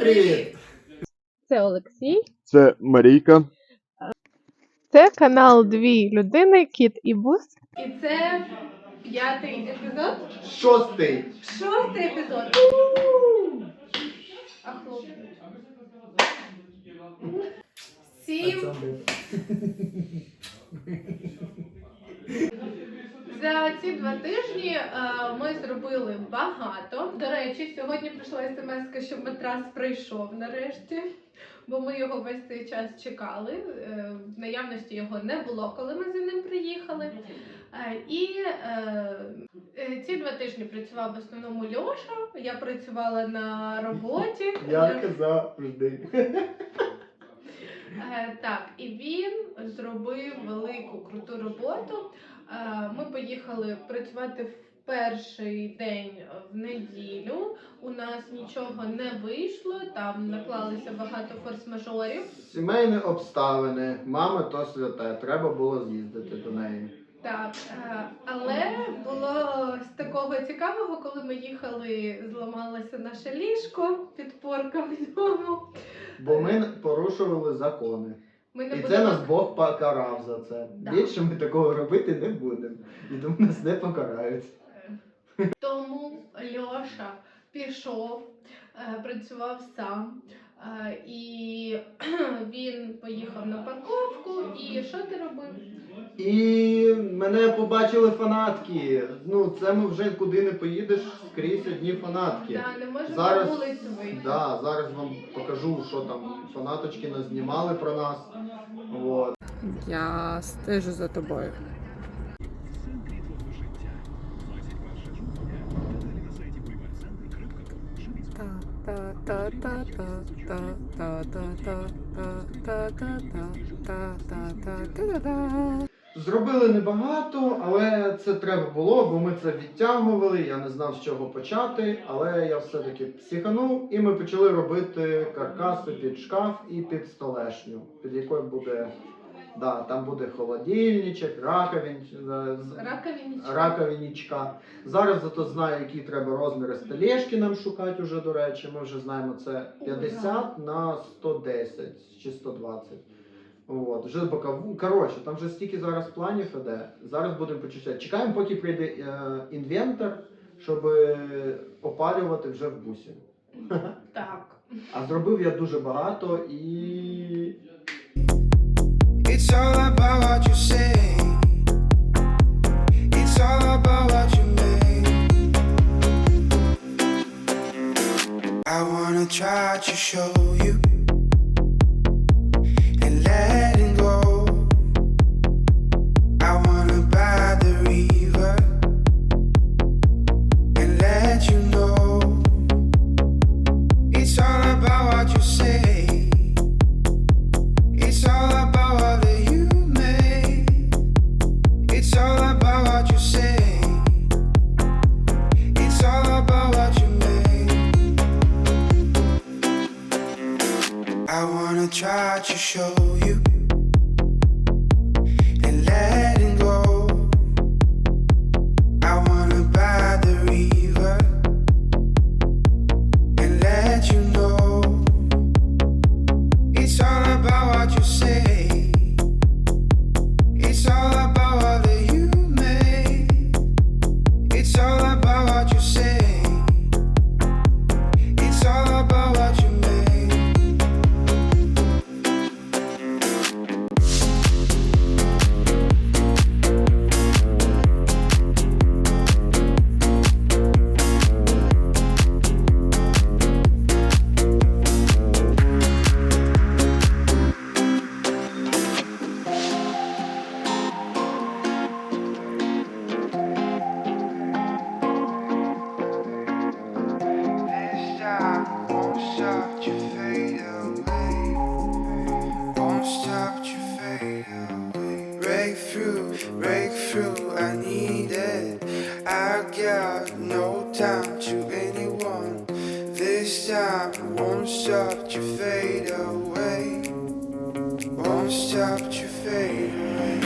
привіт! Це Олексій. Це Марійка. Це канал Дві людини, Кіт і Бус. І це п'ятий епізод. Шостий. Шостий епізод. А хлопці. Всім за ці два тижні е, ми зробили багато. До речі, сьогодні прийшла смс, що матрас прийшов нарешті, бо ми його весь цей час чекали. Е, В наявності його не було, коли ми за ним приїхали. Е, І ці два тижні працював в основному Льоша. Я працювала на роботі. Як завжди. Так, і він зробив велику круту роботу. Е, Ми поїхали працювати в перший день в неділю. У нас нічого не вийшло, там наклалися багато форс-мажорів. Сімейні обставини. Мама то святе. Треба було з'їздити до неї. Так, е, але було з такого цікавого, коли ми їхали, зламалося наше ліжко, підпорка в ньому. Бо ми порушували закони. Ми не І це будемо нас Бог покарав за це. Да. Більше ми такого робити не будемо. І тому нас не покарають. Тому Льоша пішов, е, працював сам. е, І він поїхав на парковку. І що ти робив? І мене побачили фанатки. Ну, це ми вже куди не поїдеш, скрізь одні фанатки. Да, не можемо Зараз- вулицю вийти. Да, зараз вам покажу, що там фанаточки нас знімали про нас. Вот. Я стежу за тобою. Зробили небагато, але це треба було, бо ми це відтягували. Я не знав, з чого почати, але я все-таки психанув, і ми почали робити каркаси під шкаф і під столешню, під якою буде. Да, там буде холодильничок, раковин, е, Раковинічка. раковинічка. Зараз зато знаю, які треба розміри столешки нам шукати уже, до речі. Ми вже знаємо це 50 на 110 чи 120. От, вже бокову. Коротше, там вже стільки зараз планів іде. Зараз будемо почищати. Чекаємо, поки прийде е, інвентор, щоб е, опалювати вже в бусі. Так. А зробив я дуже багато і. It's all about what you say. It's all about what you make. I wanna try to show you Won't stop to fade away. Won't stop to fade away.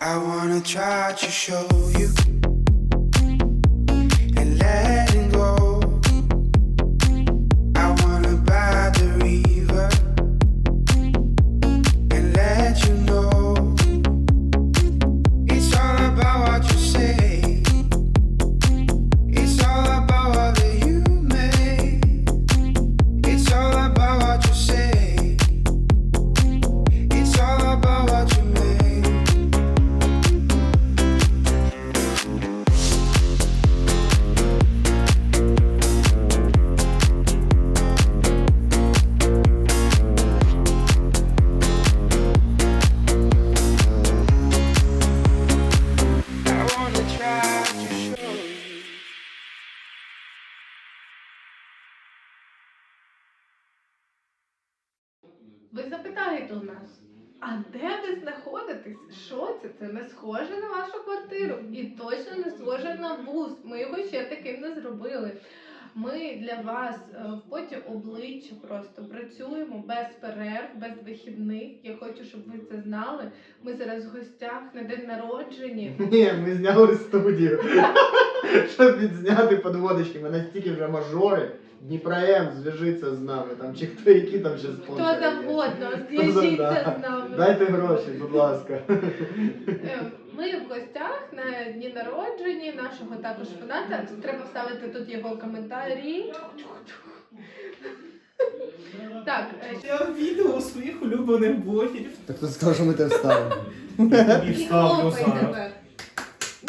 I wanna try to show you це? Не схоже на вашу квартиру і точно не схоже на вуз. Ми його ще таким не зробили. Ми для вас е, в поті обличчя просто працюємо без перерв, без вихідних. Я хочу, щоб ви це знали. Ми зараз в гостях на день народження. Ні, ми зняли студію. Щоб відзняти подводочки. Ми настільки вже мажори. Дніпром, зв'яжіться з нами. Там чи хто які там ще Хто спонсори. є. завгодно, Да. зв'яжіться з нами. Дайте гроші, будь ласка. Е, Ми в гостях на дні народження нашого також фаната. Треба вставити тут його коментарі. Так, е, Я відео своїх улюблених блогерів. Так хто сказав, що ми те вставимо? І хлопай тепер.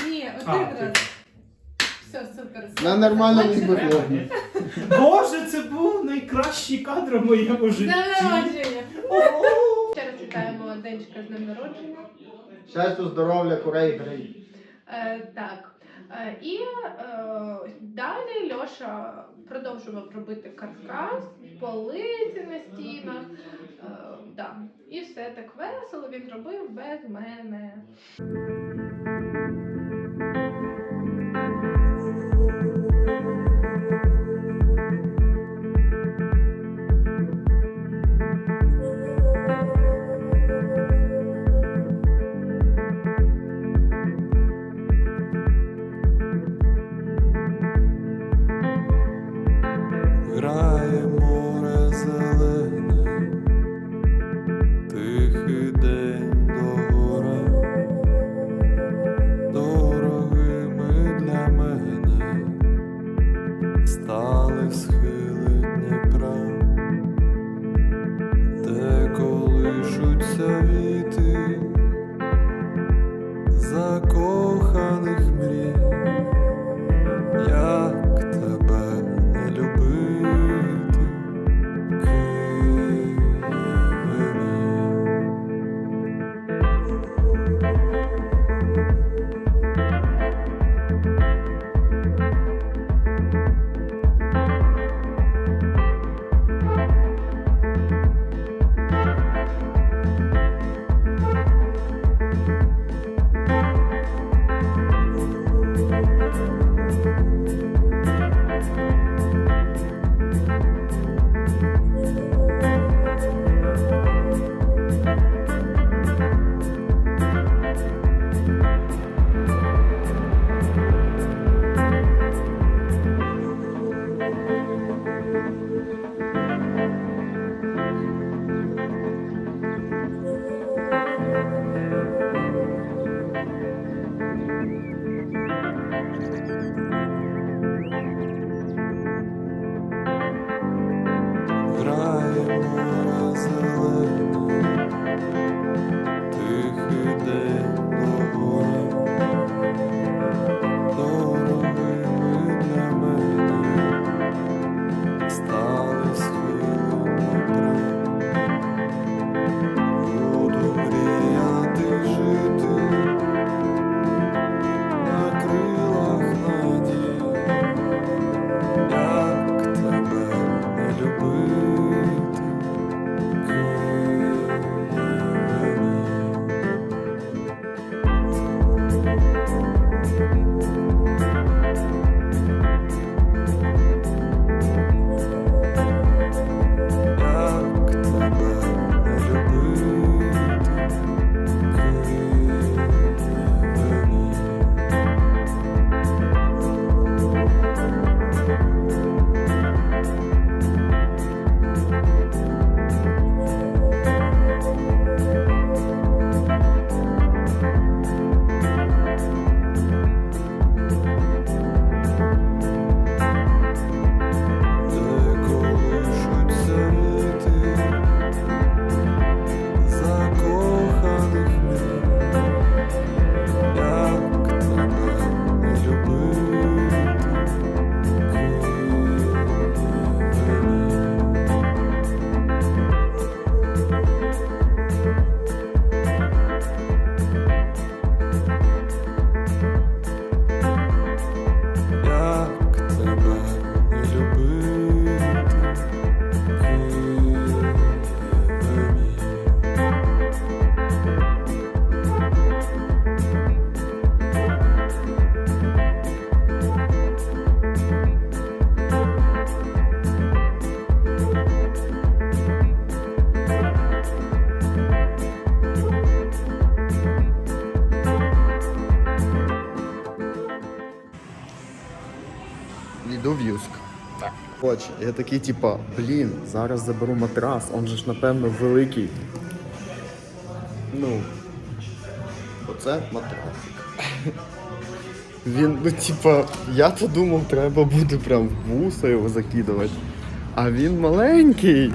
Ні, один раз. Все, супер. На нормально Бачите? ніби хлопні. Боже, це був найкращий кадр в моєму З житті. днем народження! Ще раз вітаємо Денчика з днем народження. Щастя, здоров'я, курей, грей. Е, так. Е, і е, далі Льоша продовжував робити каркас, полиці на стінах. Е, да. І все так весело він робив без мене. Стали схили Дніпра, де колишуться віти закоханих Хоче. Я такий, типа, блін, зараз заберу матрас, он же ж напевно великий. Ну. Оце матрас. Він, ну, типа, я то думав, треба буде прям в вуса його закидувати. А він маленький.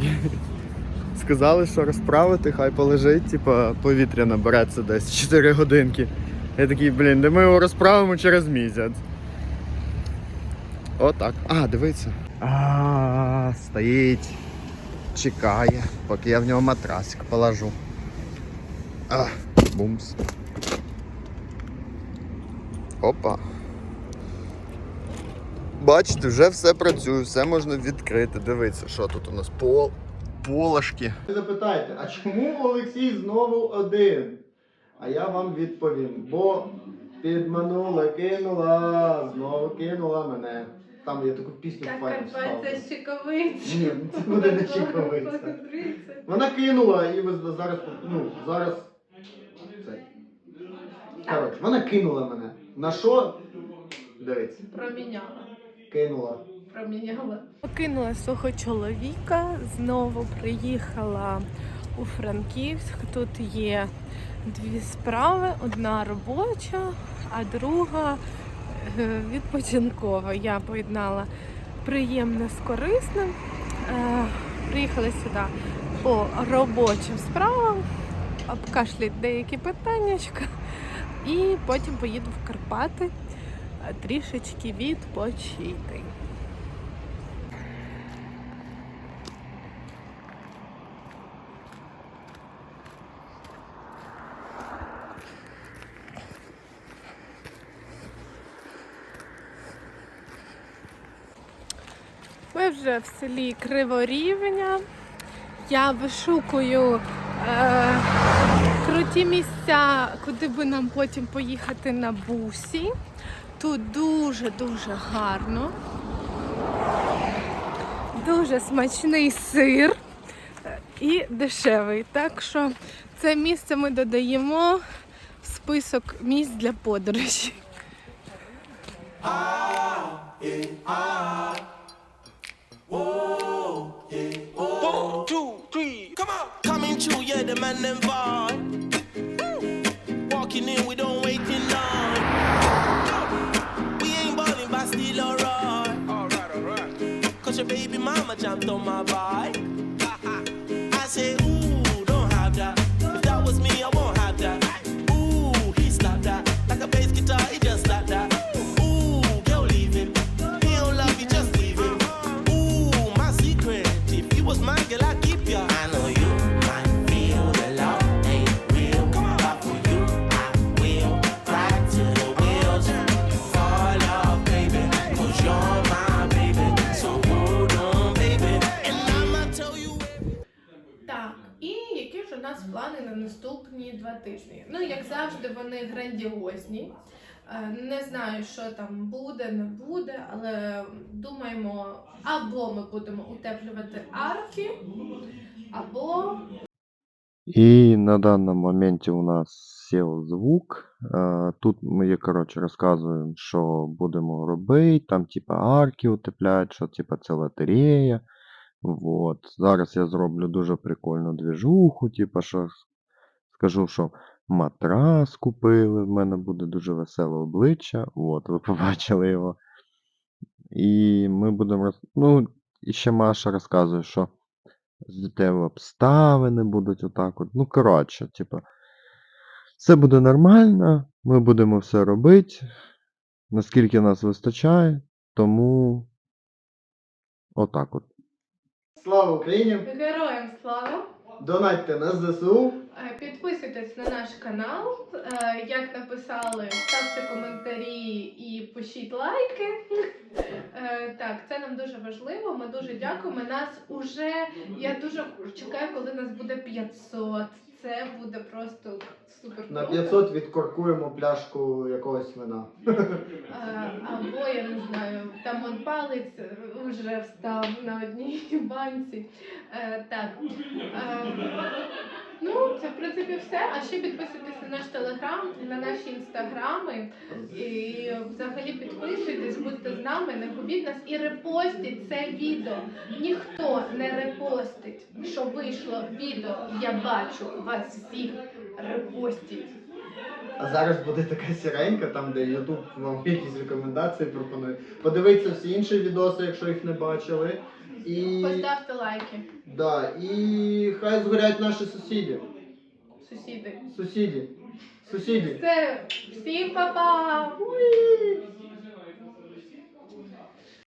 Сказали, що розправити, хай полежить, типа, повітря набереться десь 4 годинки. Я такий, блін, де ми його розправимо через місяць. Отак. А, дивиться. А, стоїть. Чекає, поки я в нього матрасик положу. А, бумс. Опа. Бачите, вже все працює, все можна відкрити. Дивіться, що тут у нас пол. Полошки. Ви запитаєте, а чому Олексій знову один? А я вам відповім, бо підманула, кинула, знову кинула мене. Там я таку пісню Так, файну вставлю. Карпаття щековиця. Ні, це буде не щековиця. Вона кинула і ви зараз, ну, зараз. Це. Коротше, вона кинула мене. На що? Дивіться, Проміняла. кинула. Проміняла. Покинула свого чоловіка, знову приїхала у Франківськ. Тут є дві справи: одна робоча, а друга відпочинкова. Я поєднала приємне з корисним. Е, Приїхала сюди по робочим справам, обкашлять деякі питаннячка, і потім поїду в Карпати трішечки відпочити. Ми вже в селі Криворівня. Я вишукую е, круті місця, куди би нам потім поїхати на бусі. Тут дуже-дуже гарно. Дуже смачний сир і дешевий. Так що це місце ми додаємо в список місць для подорожі. One, two, three, come on. Coming true, yeah, the man them vibe. Walking in, we don't waiting on. We ain't balling, but still alright. Alright, alright. Cause your baby mama jumped on my bike. I say, ooh, тижні? Ну, як завжди, вони грандіозні. Е, Не знаю, що там буде, не буде, але думаємо, або ми будемо утеплювати арки, або И на данном моменте у нас сел звук. Е, Тут ми, коротше, розказуємо, що будемо робити. Там, типа, арки утепляють, що типа це лотерея. Вот. Зараз я зроблю дуже прикольну двіжуху, типа, що скажу, що матрас купили. В мене буде дуже веселе обличчя. От, ви побачили його. І ми будемо роз... Ну, і ще Маша розказує, що життєві обставини будуть отак от. Ну, коротше, типа, все буде нормально, ми будемо все робити, наскільки нас вистачає, тому отак от. Слава Україні! героям слава! Донатьте на ЗСУ. Е, Підписуйтесь на наш канал. Е, Як написали, ставте коментарі і пишіть лайки. Е, Так, це нам дуже важливо. Ми дуже дякуємо. Нас уже я дуже чекаю, коли нас буде 500. Це буде просто супер. На круто. 500 відкоркуємо пляшку якогось вина. Або я не знаю, там он палець вже встав на одній банці. Так. Ну, це в принципі все. А ще підписуйтесь на наш телеграм, на наші інстаграми. І взагалі підписуйтесь, будьте з нами, не губіть нас і репостіть це відео. Ніхто не репостить, що вийшло відео. Я бачу вас всіх. Репостіть. А зараз буде така сіренька, там де Ютуб вам якісь рекомендації пропонує. Подивіться всі інші відоси, якщо їх не бачили. І, Поставте лайки, да, і хай згорять наші сусіди. сусіди. Сусіди. Сусіди. Все, всім па-па! Уї.